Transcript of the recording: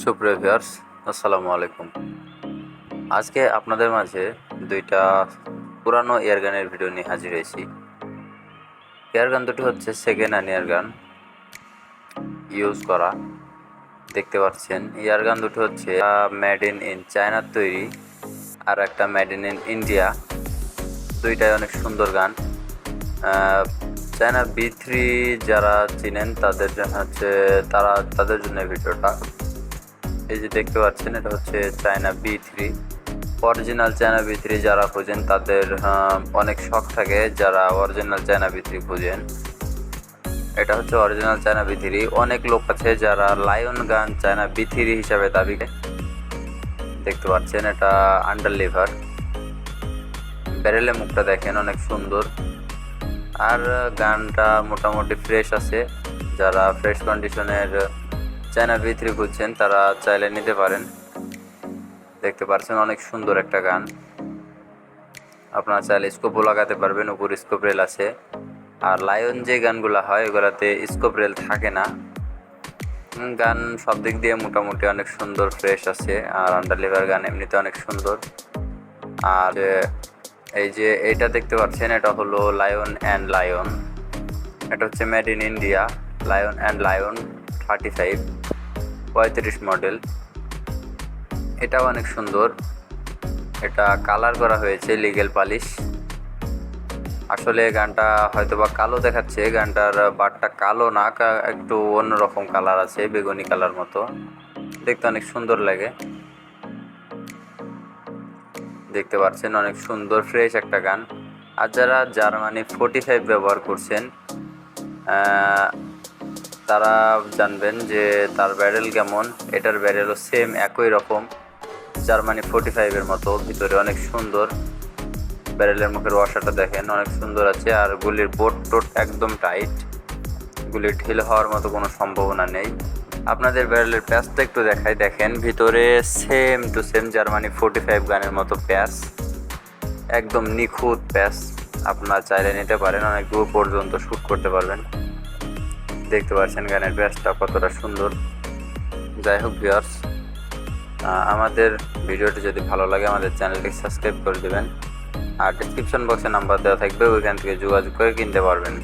সুপ্রিয় ভিউয়ার্স, আসসালামু আলাইকুম। আজকে আপনাদের মাঝে দুইটা পুরানো এয়ারগানের ভিডিও নিয়ে হাজির হয়েছি। এয়ারগান দুটি হচ্ছে সেকেন্ড হ্যান্ড এয়ারগান ইউজ করা। দেখতে পাচ্ছেন এয়ারগান দুটি হচ্ছে মেড ইন ইন চায়নার তৈরি আর একটা মেড ইন ইন ইন্ডিয়া দুইটাই অনেক সুন্দর গান। চায়না বি থ্রি যারা চিনেন, তাদের জন্য হচ্ছে, তারা, তাদের জন্য ভিডিওটা। এই যে দেখতে পাচ্ছেন, এটা হচ্ছে China B three. Original China B three যারা খোঁজেন, তাদের অনেক শখ থাকে যারা অরিজিনাল চায়না বি থ্রি খোঁজেন। এটা হচ্ছে অরিজিনাল চায়না বি থ্রি। অনেক লোক আছে যারা লায়ন গান চায়না বি থ্রি হিসাবে দাবি। দেখতে পাচ্ছেন, এটা আন্ডার লিভার ব্যারেলে মুখটা দেখেন, অনেক সুন্দর। আর গানটা মোটামুটি ফ্রেশ আছে। যারা ফ্রেশ কন্ডিশনের চায়না বি থ্রি খুঁজছেন তারা চাইলে নিতে পারেন। দেখতে পাচ্ছেন অনেক সুন্দর একটা গান। আপনারা চাইলে স্কোপও লাগাতে পারবেন, উপর স্কোপ রেল আছে। আর লায়ন যে গানগুলো হয়, ওগুলাতে স্কোপ রেল থাকে না। গান সব দিক দিয়ে মোটামুটি অনেক সুন্দর ফ্রেশ আছে। আর আন্ডারলিভার গান এমনিতে অনেক সুন্দর। আর এই যে এটা দেখতে পাচ্ছেন, এটা হলো লায়ন অ্যান্ড লায়ন এটা হচ্ছে made in India lion and lion thirty five পঁয়ত্রিশ মডেল এটাও অনেক সুন্দর। এটা কালার করা হয়েছে লিগেল পালিশ আসলে গানটা হয়তো বা কালো দেখাচ্ছে, গানটার বারটা কালো না একটু অন্যরকম কালার আছে, বেগুনি কালার মতো। দেখতে অনেক সুন্দর লাগে। দেখতে পাচ্ছেন অনেক সুন্দর ফ্রেশ একটা গান। আর যারা জার্মানি ফোর্টি ফাইভ ব্যবহার করছেন তারা জানবেন যে তার ব্যারেল কেমন। এটার ব্যারেলও সেম একই রকম। জার্মানি ফোর্টি ফাইভের মতো, ভিতরে অনেক সুন্দর। ব্যারেলের মুখের ওয়াশাটা দেখেন, অনেক সুন্দর আছে। আর গুলির বোট টোট একদম টাইট গুলি ঢিল হওয়ার মতো কোনো সম্ভাবনা নেই। আপনাদের ব্যারেলের প্যাচটা একটু দেখাই। দেখেন, ভিতরে same to same Germany forty five গানের মতো প্যাচ একদম নিখুঁত প্যাচ আপনারা চাইলে নিতে পারেন, অনেক দূর পর্যন্ত শ্যুট করতে পারবেন। দেখতে পাচ্ছেন গানের ব্যাসটা কতটা সুন্দর। যাই হোক ভিওর্স আমাদের ভিডিওটি যদি ভালো লাগে আমাদের চ্যানেলটি সাবস্ক্রাইব করে দেবেন। আর ডিসক্রিপশন বক্সে নাম্বার দেওয়া থাকবে, ওইখান থেকে যোগাযোগ করে কিনতে পারবেন।